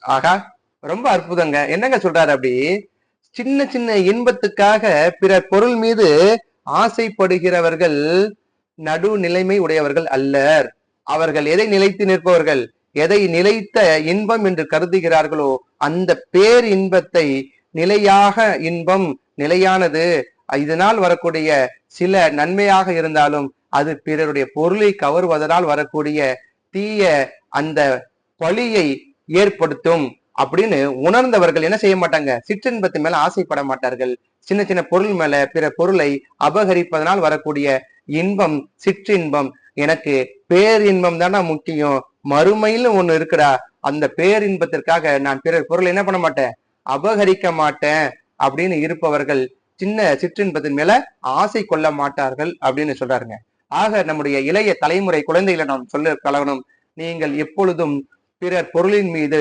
ஆகா ரொம்ப அற்புதங்க. என்னங்க சொல்றாரு அப்படி? சின்ன சின்ன இன்பத்துக்காக பிறர் பொருள் மீது ஆசைப்படுகிறவர்கள் நடுநிலைமை உடையவர்கள் அல்லர். அவர்கள் எதை நிலைத்து நிற்பவர்கள்? எதை நிலைத்த இன்பம் என்று கருதுகிறார்களோ அந்த பேர் இன்பத்தை நிலையாக இன்பம் நிலையானது. இதனால் வரக்கூடிய சில நன்மையாக இருந்தாலும் அது பிறருடைய பொருளை கவருவதனால் வரக்கூடிய தீய அந்த பழியை ஏற்படுத்தும் அப்படின்னு உணர்ந்தவர்கள் என்ன செய்ய மாட்டாங்க? சிற்றின்பத்து மேல ஆசைப்பட மாட்டார்கள். சின்ன சின்ன பொருள் மேல பிற பொருளை அபகரிப்பதனால் வரக்கூடிய இன்பம் சிற்றின்பம். எனக்கு பேரின்பம் தானா முக்கியம். மறுமையில் ஒண்ணு இருக்குடா. அந்த பேரின்பத்திற்காக நான் பிறர் பொருள் என்ன பண்ண மாட்டேன்? அபகரிக்க மாட்டேன் அப்படின்னு இருப்பவர்கள் சின்ன சிற்றின்பத்தின் மேல ஆசை கொள்ள மாட்டார்கள் அப்படின்னு சொல்றாருங்க. ஆக நம்முடைய இளைய தலைமுறை குழந்தைகளை நாம் சொல்ல கலவனும் நீங்கள் எப்பொழுதும் பிறர் பொருளின் மீது